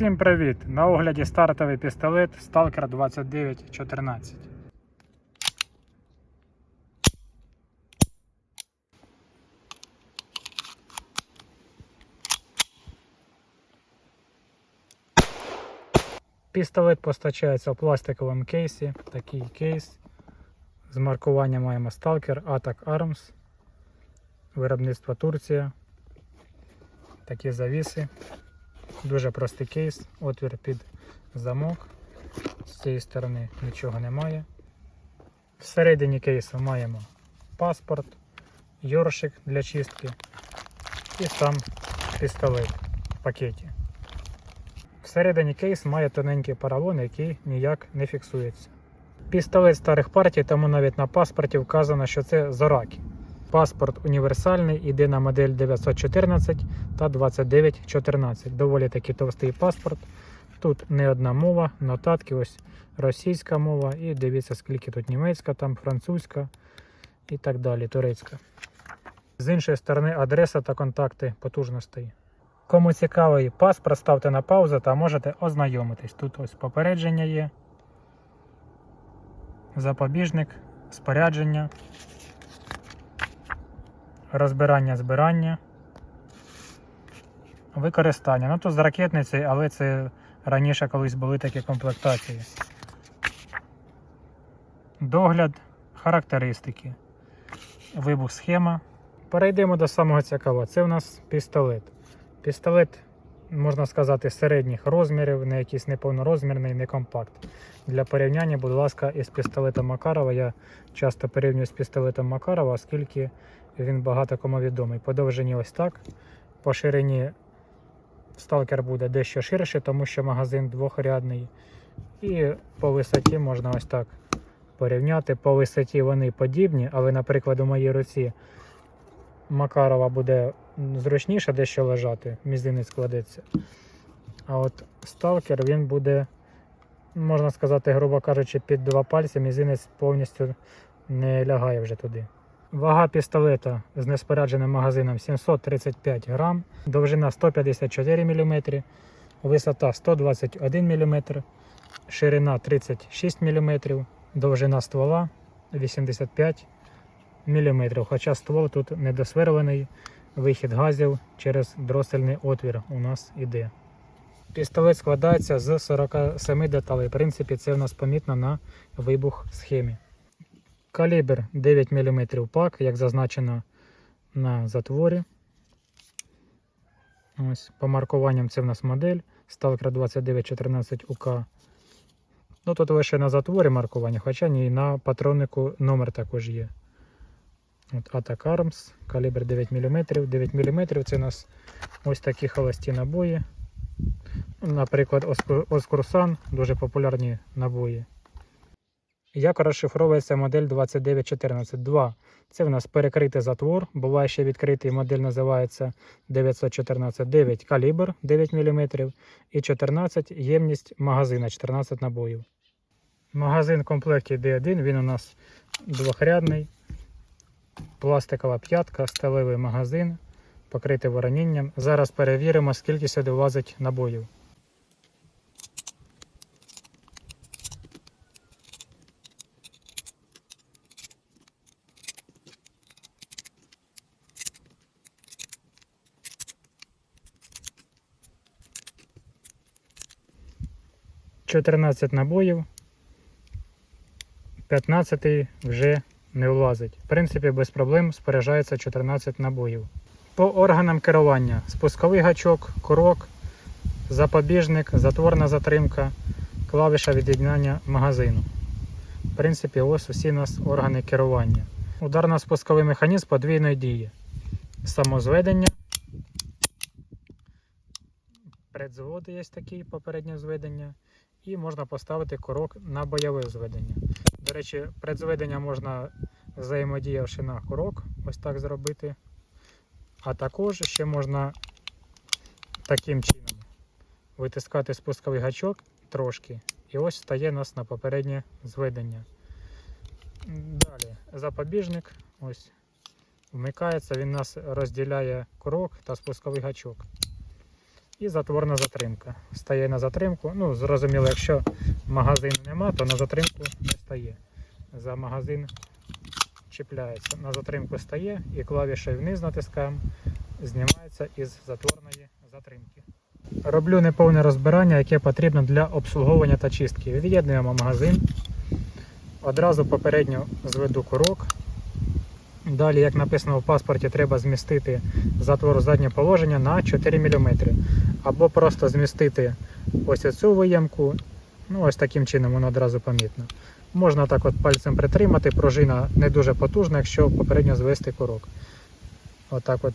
Всім привіт! На огляді стартовий пістолет Stalker 2914. Пістолет постачається в пластиковому кейсі. Такий кейс. З маркуванням маємо Stalker Attack Arms. Виробництво Турція. Такі завіси. Дуже простий кейс, отвір під замок. З цієї сторони нічого немає. Всередині кейсу маємо паспорт, йоршик для чистки і сам пістолет в пакеті. Всередині кейс має тоненький поролон, який ніяк не фіксується. Пістолет старих партій, тому навіть на паспорті вказано, що це Зораки. Паспорт універсальний, іде на модель 914 та 2914. Доволі таки товстий паспорт. Тут не одна мова, нотатки, ось російська мова, і дивіться, скільки тут німецька, там французька і так далі, турецька. З іншої сторони, адреса та контакти потужностей. Кому цікавий паспорт, ставте на паузу та можете ознайомитись. Тут ось попередження є, запобіжник, спорядження розбирання збирання, використання. Ну тут з ракетниці, але це раніше колись були такі комплектації. Догляд, характеристики, вибух схема. Перейдемо до самого цікавого. Це у нас пістолет. Пістолет, можна сказати, середніх розмірів, не якийсь неповнорозмірний, не компакт. Для порівняння, будь ласка, із пістолетом Макарова. Я часто порівнюю з пістолетом Макарова, оскільки він багато кому відомий. По довжині ось так. По ширині сталкер буде дещо ширше, тому що магазин двохрядний. І по висоті можна ось так порівняти. По висоті вони подібні, але, наприклад, у моїй руці Макарова буде зручніше дещо лежати, мізинець складеться. А от сталкер він буде, можна сказати, грубо кажучи, під два пальці, мізинець повністю не лягає вже туди. Вага пістолета з неспорядженим магазином 735 грам, довжина 154 мм, висота 121 мм, ширина 36 мм, довжина ствола 85 мм. Хоча ствол тут недосверлений, вихід газів через дросельний отвір у нас іде. Пістолет складається з 47 деталей. В принципі, це в нас помітно на вибух схемі. Калібр 9 мм пак, як зазначено на затворі. Ось, По маркуванням це в нас модель Stalker 2914 УК. Ну, Тут лише на затворі маркування, хоча ні на патроннику номер також є. От Attack Arms, калібр 9 мм. 9 мм це у нас ось такі холості набої. Наприклад, Оскурсан, дуже популярні набої. Як розшифровується модель 2914-2? Це в нас перекритий затвор. Буває ще відкритий модель називається 914-9 калібр 9 мм і 14 ємність магазина 14 набоїв. Магазин в комплекті D1, він у нас двохрядний, пластикова п'ятка, сталевий магазин, покритий воронінням. Зараз перевіримо, скільки сюди влазить набоїв. Чотирнадцять набоїв, 15 вже не влазить. В принципі, без проблем споряджається 14 набоїв. По органам керування: спусковий гачок, курок, запобіжник, затворна затримка, клавіша від'єднання магазину. В принципі, ось усі у нас органи керування. Ударно-спусковий механізм подвійної дії. Самозведення. Предзводи є такі попереднє зведення. І можна поставити курок на бойове зведення. До речі, предзведення можна взаємодіявши на курок, ось так зробити. А також ще можна таким чином витискати спусковий гачок трошки, і ось стає нас на попереднє зведення. Далі запобіжник ось вмикається, він нас розділяє курок та спусковий гачок. І затворна затримка. Стає на затримку. Ну, зрозуміло, якщо магазину нема, то на затримку не стає. За магазин чіпляється. На затримку стає і клавішею вниз натискаємо, знімається із затворної затримки. Роблю неповне розбирання, яке потрібно для обслуговування та чистки. Від'єднуємо магазин. Одразу попередньо зведу курок. Далі, як написано в паспорті, треба змістити затвор заднє положення на 4 мм. Або просто змістити ось цю виємку. Ну, ось таким чином воно одразу помітно. Можна так от пальцем притримати, пружина не дуже потужна, якщо попередньо звести курок. Отак от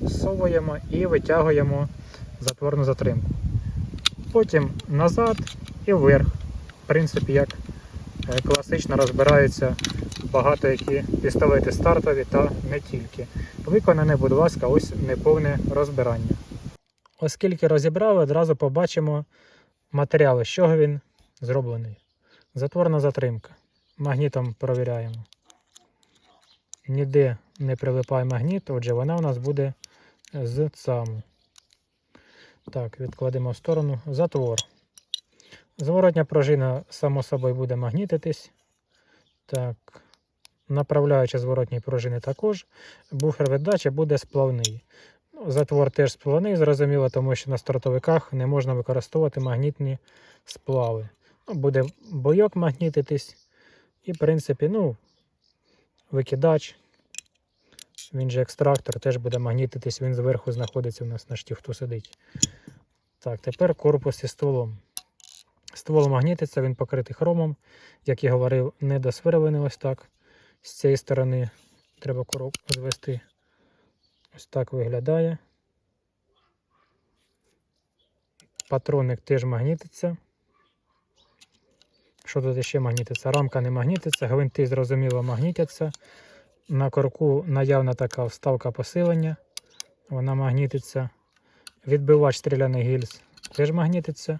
всовуємо і витягуємо затворну затримку. Потім назад і вверх. В принципі, як е, класично розбираються багато які пістолети стартові та не тільки. Виконане, будь ласка, ось неповне розбирання. Оскільки розібрали, одразу побачимо матеріали, з чого він зроблений. Затворна затримка. Магнітом провіряємо. Ніде не прилипає магніт, отже, вона у нас буде з ЦАМу. Так, відкладемо в сторону. Затвор. Зворотня пружина, само собою, буде магнітитись. Так. Направляючи зворотній пружини також. Буфер віддачі буде сплавний. Ну, затвор теж сплавний, зрозуміло, тому що на стартовиках не можна використовувати магнітні сплави. Ну, буде бойок магнітитись. І, в принципі, ну, викидач. Він же екстрактор теж буде магнітитись, він зверху знаходиться у нас на штифту сидить. Так, тепер корпус із стволом. Ствол магнітиться, він покритий хромом. Як я говорив, не досвирлений ось так. З цієї сторони треба курок звести. Ось так виглядає. Патронник теж магнітиться. Що тут ще магнітиться? Рамка не магнітиться, гвинти, зрозуміло, магнітяться. На корку наявна така вставка посилення. Вона магнітиться. Відбивач стріляний гільз теж магнітиться.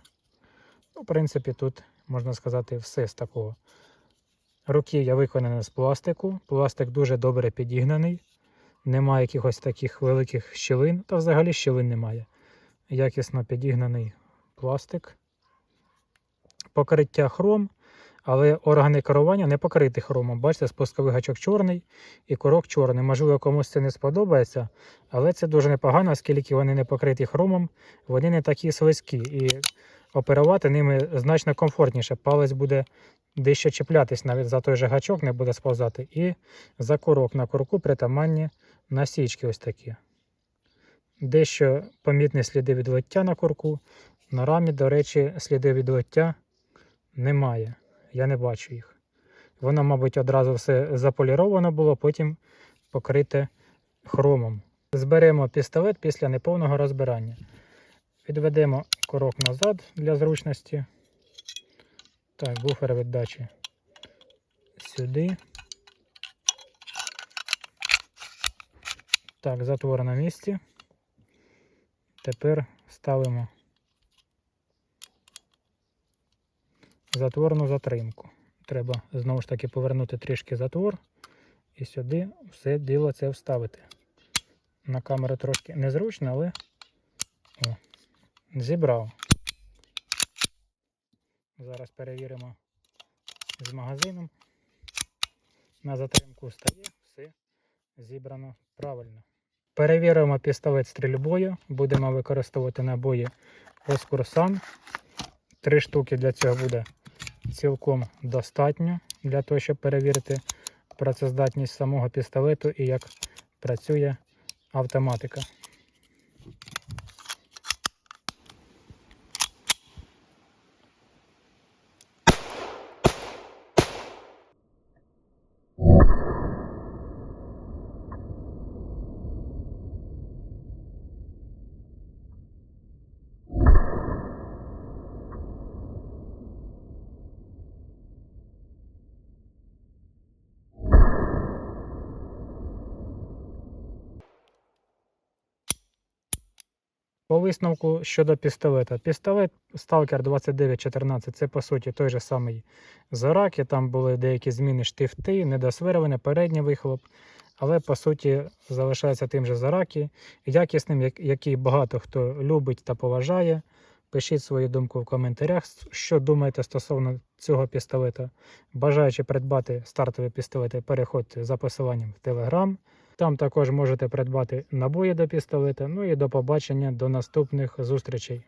Ну, в принципі, тут можна сказати все з такого. Руків'я виконане з пластику. Пластик дуже добре підігнаний. Немає якихось таких великих щілин, та взагалі щілин немає. Якісно підігнаний пластик. Покриття хром, але органи керування не покриті хромом. Бачите, спусковий гачок чорний і курок чорний. Можливо, комусь це не сподобається, але це дуже непогано, оскільки вони не покриті хромом, вони не такі слизькі. І оперувати ними значно комфортніше. Палець буде дещо чіплятись, навіть за той же гачок не буде сповзати. І за курок на курку притаманні насічки ось такі. Дещо помітні сліди відлиття на курку. На рамі, до речі, сліди відлиття немає. Я не бачу їх. Воно, мабуть, одразу все заполіровано було, потім покрите хромом. Зберемо пістолет після неповного розбирання. Відведемо курок назад для зручності. Так, буфер віддачі сюди. Так, затвор на місці. Тепер ставимо затворну затримку. Треба знову ж таки повернути трішки затвор і сюди все діло це вставити. На камеру трошки незручно, але О, зібрав. Зараз перевіримо з магазином. На затримку стає, все зібрано правильно. Перевіримо пістолет стрільбою. Будемо використовувати набої Оскурсан. Три штуки для цього буде цілком достатньо для того, щоб перевірити працездатність самого пістолету і як працює автоматика. По висновку щодо пістолета. Пістолет Stalker 2914 це по суті той же самий Зорак. І Там були деякі зміни штифти, недосвирене, передній вихлоп. але по суті залишається тим же зараки, якісним, який багато хто любить та поважає. Пишіть свою думку в коментарях, що думаєте стосовно цього пістолета. Бажаючи придбати стартові пістолети, переходьте за посиланням в Telegram. Там також можете придбати набої до пістолета. Ну і до побачення до наступних зустрічей.